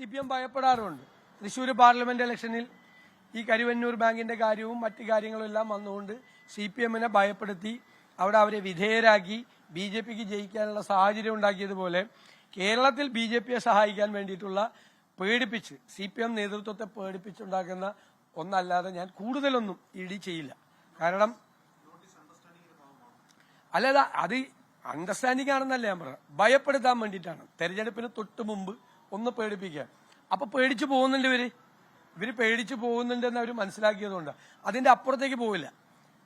C P M ഭയപ്പെടാറുണ്ട്. Thrissur parliament ഇലക്ഷനിൽ ഈ കരുവന്നൂർ ബാങ്കിന്റെ കാര്യവും മറ്റു കാര്യങ്ങളും എല്ലാം വന്നുകൊണ്ട് സി പി എമ്മിനെ ഭയപ്പെടുത്തി അവിടെ അവരെ വിധേയരാക്കി ബി ജെ പിക്ക് ജയിക്കാനുള്ള സാഹചര്യം ഉണ്ടാക്കിയതുപോലെ കേരളത്തിൽ ബി ജെ പിയെ സഹായിക്കാൻ വേണ്ടിയിട്ടുള്ള പേടിപ്പിച്ച് സി പി എം നേതൃത്വത്തെ പേടിപ്പിച്ചുണ്ടാക്കുന്ന ഒന്നല്ലാതെ ഞാൻ കൂടുതലൊന്നും ഇടി ചെയ്യില്ല. കാരണം അല്ലല്ല അത് അണ്ടർസ്റ്റാൻഡിംഗ് ആണെന്നല്ല ഞാൻ പറയാം ഭയപ്പെടുത്താൻ വേണ്ടിയിട്ടാണ്. തെരഞ്ഞെടുപ്പിന് തൊട്ട് മുമ്പ് ഒന്ന് പേടിപ്പിക്കുക. അപ്പൊ പേടിച്ചു പോകുന്നുണ്ട് ഇവർ? ഇവർ പേടിച്ചു പോകുന്നുണ്ടെന്ന് അവർ മനസ്സിലാക്കിയതുകൊണ്ട്. അതിന്റെ അപ്പുറത്തേക്ക് പോവില്ല.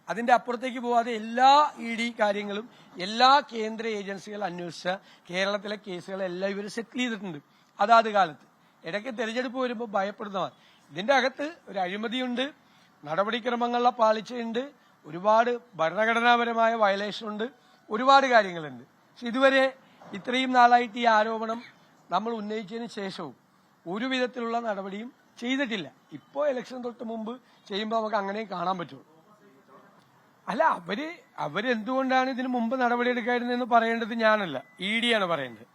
അതിന്റെ അപ്പുറത്തേക്ക് പോവാതെ എല്ലാ ഇ ഡി കാര്യങ്ങളും എല്ലാ കേന്ദ്ര ഏജൻസികൾ അന്വേഷിച്ച കേരളത്തിലെ കേസുകളെല്ലാം ഇവർ സെറ്റിൽ ചെയ്തിട്ടുണ്ട്. അതാത് കാലത്ത്. ഇടയ്ക്ക് തെരഞ്ഞെടുപ്പ് വരുമ്പോൾ ഭയപ്പെടുന്നവർ. ഇതിന്റെ അകത്ത് ഒരു അഴിമതിയുണ്ട് നടപടിക്രമങ്ങളിലെ പാളിച്ചയുണ്ട് ഒരുപാട് ഭരണഘടനാപരമായ വയലേഷൻ ഉണ്ട് ഒരുപാട് കാര്യങ്ങളുണ്ട്. പക്ഷെ ഇതുവരെ ഇത്രയും നാളായിട്ട് ഈ ആരോപണം നമ്മൾ ഉന്നയിച്ചതിന് ശേഷവും ഒരു വിധത്തിലുള്ള നടപടിയും ചെയ്തിട്ടില്ല. ഇപ്പോൾ ഇലക്ഷൻ തൊട്ട് മുമ്പ് ചെയ്യുമ്പോൾ നമുക്ക് അങ്ങനെ കാണാൻ പറ്റുള്ളൂ. അല്ല അവർ അവരെന്തുകൊണ്ടാണ് ഇതിനു മുമ്പ് നടപടിയെടുക്കായിരുന്നെന്ന് പറയേണ്ടത് ഞാനല്ല. ഇ ഡി ആണ് പറയേണ്ടത്.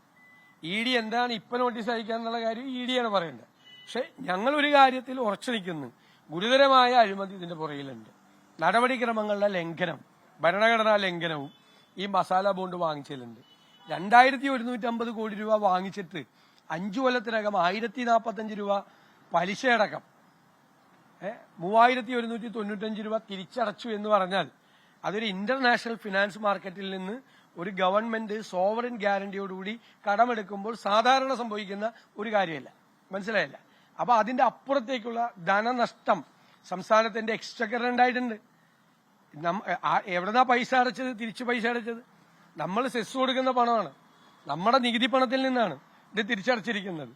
ഇ ഡി എന്താണ് ഇപ്പൊ നോട്ടീസ് അയക്കാന്നുള്ള കാര്യം ഇ ഡി ആണ് പറയേണ്ടത്. പക്ഷെ ഞങ്ങൾ ഒരു കാര്യത്തിൽ ഉറച്ചു നിൽക്കുന്നു. ഗുരുതരമായ അഴിമതി ഇതിന്റെ പുറകിലുണ്ട്. നടപടിക്രമങ്ങളുടെ ലംഘനം ഭരണഘടനാ ലംഘനവും ഈ മസാല ബോണ്ട് വാങ്ങിച്ചതിലുണ്ട്. രണ്ടായിരത്തി ഒരുന്നൂറ്റി അമ്പത് കോടി രൂപ വാങ്ങിച്ചിട്ട് അഞ്ചു കൊല്ലത്തിനകം ആയിരത്തി നാൽപ്പത്തഞ്ച് രൂപ പലിശയടക്കം. മൂവായിരത്തി ഒരുന്നൂറ്റി തൊണ്ണൂറ്റഞ്ച് രൂപ തിരിച്ചടച്ചു എന്ന് പറഞ്ഞാൽ അതൊരു ഇന്റർനാഷണൽ ഫിനാൻസ് മാർക്കറ്റിൽ നിന്ന് ഒരു ഗവൺമെന്റ് സോവറിൻ ഗ്യാരണ്ടിയോടുകൂടി കടമെടുക്കുമ്പോൾ സാധാരണ സംഭവിക്കുന്ന ഒരു കാര്യമല്ല. മനസ്സിലായില്ല? അപ്പൊ അതിന്റെ അപ്പുറത്തേക്കുള്ള ധനനഷ്ടം സംസ്ഥാനത്തിന്റെ എക്സ്ചക്കർ ഉണ്ടായിട്ടുണ്ട്. എവിടെന്നാ പൈസ അടച്ചത്? തിരിച്ചു പൈസ അടച്ചത്? നമ്മൾ സെസ് കൊടുക്കുന്ന പണമാണ്. നമ്മുടെ നികുതി പണത്തിൽ നിന്നാണ് ഇത് തിരിച്ചടച്ചിരിക്കുന്നത്.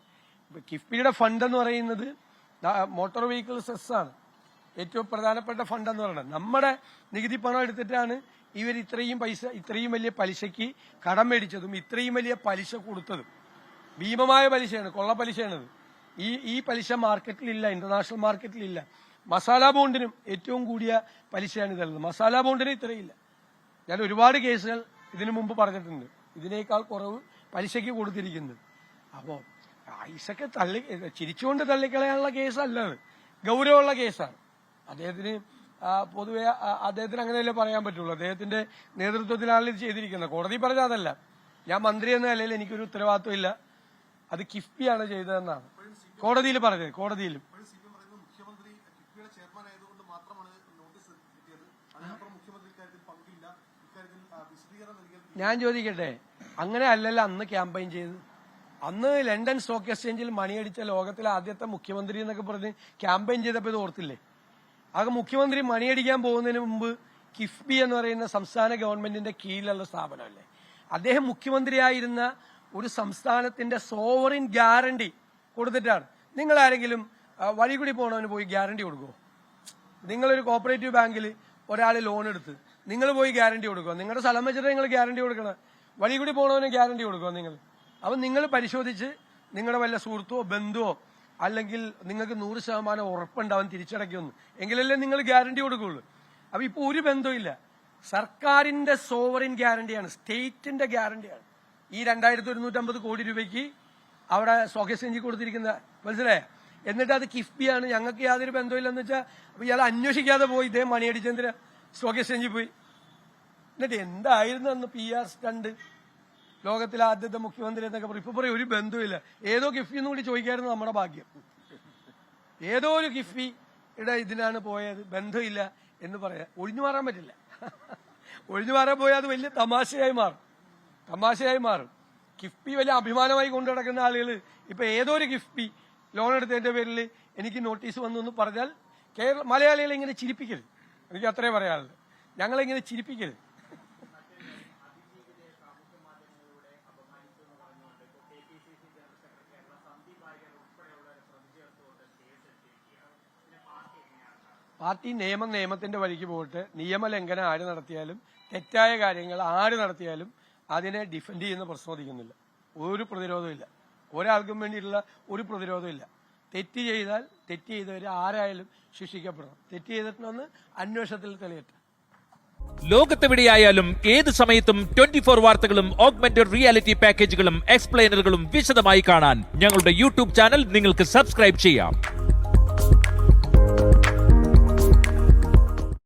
കിഫ്ബിയുടെ ഫണ്ട് എന്ന് പറയുന്നത് മോട്ടോർ വെഹിക്കിൾ സെസ് ആണ്. ഏറ്റവും പ്രധാനപ്പെട്ട ഫണ്ട് എന്ന് പറയുന്നത്. നമ്മുടെ നികുതി പണം എടുത്തിട്ടാണ് ഇവർ ഇത്രയും പൈസ ഇത്രയും വലിയ പലിശയ്ക്ക് കടം മേടിച്ചതും ഇത്രയും വലിയ പലിശ കൊടുത്തതും. ഭീമമായ പലിശയാണ് കൊള്ള പലിശയാണത് ഈ ഈ പലിശ മാർക്കറ്റിലില്ല ഇന്റർനാഷണൽ മാർക്കറ്റിലില്ല മസാല ബോണ്ടിനും ഏറ്റവും കൂടിയ പലിശയാണ് ഇതുള്ളത്. മസാല ബോണ്ടിന് ഇത്രയില്ല. ഞാൻ ഒരുപാട് കേസുകൾ ഇതിനു മുമ്പ് പറഞ്ഞിട്ടുണ്ട്. ഇതിനേക്കാൾ കുറവ് പലിശയ്ക്ക് കൊടുത്തിരിക്കുന്നത്. അപ്പോ ഐസൊക്കെ തള്ളി ചിരിച്ചുകൊണ്ട് തള്ളിക്കളയാനുള്ള കേസല്ല അത് ഗൗരവമുള്ള കേസാണ്. അദ്ദേഹത്തിന് പൊതുവെ അദ്ദേഹത്തിന് അങ്ങനെയല്ലേ പറയാൻ പറ്റുള്ളൂ. അദ്ദേഹത്തിന്റെ നേതൃത്വത്തിലാണ് ഇത് ചെയ്തിരിക്കുന്നത്. കോടതി പറഞ്ഞ അതല്ല. ഞാൻ മന്ത്രി എന്ന നിലയിൽ എനിക്കൊരു ഉത്തരവാദിത്വം ഇല്ല. അത് കിഫ്ബിയാണ് ചെയ്തതെന്നാണ്. കോടതിയിൽ പറഞ്ഞത്. കോടതിയിലും ഇപ്പോഴും സി പി എം പറയുന്നത് മുഖ്യമന്ത്രി കിഫ്ബിയുടെ ചെയർമാൻ ആയതുകൊണ്ട് മാത്രമാണ് നോട്ടീസ് കിട്ടിയത് അതിനപ്പുറം മുഖ്യമന്ത്രി ഇക്കാര്യത്തിൽ പങ്കില്ല ഇക്കാര്യത്തിൽ ആ, വിശദീകരണം നൽകിയാൽ ഞാൻ ചോദിക്കട്ടെ അങ്ങനെ അല്ലല്ലോ അന്ന് ക്യാമ്പയിൻ ചെയ്ത്. അന്ന് ലണ്ടൻ സ്റ്റോക്ക് എക്സ്ചേഞ്ചിൽ മണിയടിച്ച ലോകത്തിലെ ആദ്യത്തെ മുഖ്യമന്ത്രി എന്നൊക്കെ പറഞ്ഞ് ക്യാമ്പയിൻ ചെയ്തപ്പോൾ ഇത് ഓർത്തില്ലേ? ആകെ മുഖ്യമന്ത്രി മണിയടിക്കാൻ പോകുന്നതിന് മുമ്പ് കിഫ്ബി എന്ന് പറയുന്ന സംസ്ഥാന ഗവൺമെന്റിന്റെ കീഴിലുള്ള സ്ഥാപനമല്ലേ? അദ്ദേഹം മുഖ്യമന്ത്രിയായിരുന്ന ഒരു സംസ്ഥാനത്തിന്റെ സോവറിൻ ഗ്യാരണ്ടി കൊടുത്തിട്ടാണ്. നിങ്ങൾ ആരെങ്കിലും വഴികൂടി വഴി കൂടി പോയി ഗ്യാരണ്ടി കൊടുക്കുമോ നിങ്ങളൊരു കോപ്പറേറ്റീവ് ബാങ്കിൽ ഒരാൾ ലോൺ എടുത്ത് നിങ്ങൾ പോയി ഗ്യാരണ്ടി കൊടുക്കുക. നിങ്ങളുടെ സ്ഥലം വെച്ചിട്ട് നിങ്ങൾ ഗ്യാരണ്ടി കൊടുക്കണം. വഴി കൂടി പോകണവന് ഗ്യാരണ്ടി കൊടുക്കുക നിങ്ങൾ. അപ്പം നിങ്ങൾ പരിശോധിച്ച് നിങ്ങളുടെ വല്ല സുഹൃത്തോ ബന്ധുവോ അല്ലെങ്കിൽ നിങ്ങൾക്ക് നൂറ് ശതമാനം ഉറപ്പുണ്ടാവും തിരിച്ചടയ്ക്കുമെന്ന്. എങ്കിലല്ലേ നിങ്ങൾ ഗ്യാരണ്ടി കൊടുക്കുള്ളൂ അപ്പം ഇപ്പോൾ ഒരു ബന്ധമില്ല സർക്കാരിന്റെ സോവറിൻ ഗ്യാരണ്ടിയാണ് സ്റ്റേറ്റിന്റെ ഗ്യാരണ്ടിയാണ്. ഈ രണ്ടായിരത്തി ഒരുന്നൂറ്റമ്പത് കോടി രൂപയ്ക്ക് അവിടെ സ്റ്റോക്ക് കൊടുത്തിരിക്കുന്ന മനസ്സിലായോ? എന്നിട്ട് അത് കിഫ്ബിയാണ്. ഞങ്ങൾക്ക് യാതൊരു ബന്ധമില്ലെന്ന് വെച്ചാൽ ഇയാൾ അന്വേഷിക്കാതെ പോയി ഇതേ മണിയടിച്ചെന്തിന്? സ്റ്റോക്ക് പോയി. എന്നിട്ട് എന്തായിരുന്നു അന്ന് പി ആർ സ്റ്റണ്ട് ലോകത്തിലെ ആദ്യത്തെ മുഖ്യമന്ത്രി എന്നൊക്കെ പറയും. ഇപ്പൊ പറയും ഒരു ബന്ധുവില്ല ഏതോ കിഫ്ബി എന്ന് കൂടി ചോദിക്കായിരുന്നു നമ്മുടെ ഭാഗ്യം. ഏതോ ഒരു കിഫ്ബിയുടെ ഇതിനാണ് പോയത്. ബന്ധമില്ല എന്ന് പറയാം. ഒഴിഞ്ഞു മാറാൻ പറ്റില്ല. ഒഴിഞ്ഞു മാറാൻ പോയാൽ അത് വലിയ തമാശയായി മാറും. തമാശയായി മാറും. കിഫ്ബി വലിയ അഭിമാനമായി കൊണ്ടു നടക്കുന്ന ആളുകൾ ഇപ്പൊ ഏതോ ഒരു കിഫ്ബി ലോൺ എടുത്തതിന്റെ പേരിൽ എനിക്ക് നോട്ടീസ് വന്നു എന്ന് പറഞ്ഞാൽ കേരള മലയാളികളെ ഇങ്ങനെ ചിരിപ്പിക്കരുത്. എനിക്ക് അത്രേ പറയാനുള്ളത് ഞങ്ങളിങ്ങനെ ചിരിപ്പിക്കരുത്. പാർട്ടി നിയമം നിയമത്തിന്റെ വഴിക്ക് പോയിട്ട് നിയമലംഘനം ആര് നടത്തിയാലും തെറ്റായ കാര്യങ്ങൾ ആര് നടത്തിയാലും അതിനെ ഡിഫെൻഡ് ചെയ്യുന്ന പ്രശ്നോദിക്കുന്നില്ല ഒരു പ്രതിരോധമില്ല ഒരാൾക്കും വേണ്ടിയിട്ടുള്ള ഒരു പ്രതിരോധമില്ല തെറ്റ് ചെയ്താൽ തെറ്റ് ചെയ്തവർ ആരായാലും ശിക്ഷിക്കപ്പെടണം. തെറ്റ് ചെയ്തിട്ടുണ്ടെന്ന് അന്വേഷണത്തിൽ തെളിയട്ടെ. ലോകത്തെവിടെയായാലും ഏത് സമയത്തും ട്വന്റി ഫോർ വാർത്തകളും ഓഗ്മെന്റഡ് റിയാലിറ്റി പാക്കേജുകളും എക്സ്പ്ലെയിനറുകളും വിശദമായി കാണാൻ ഞങ്ങളുടെ യൂട്യൂബ് ചാനൽ നിങ്ങൾക്ക് സബ്സ്ക്രൈബ് ചെയ്യാം.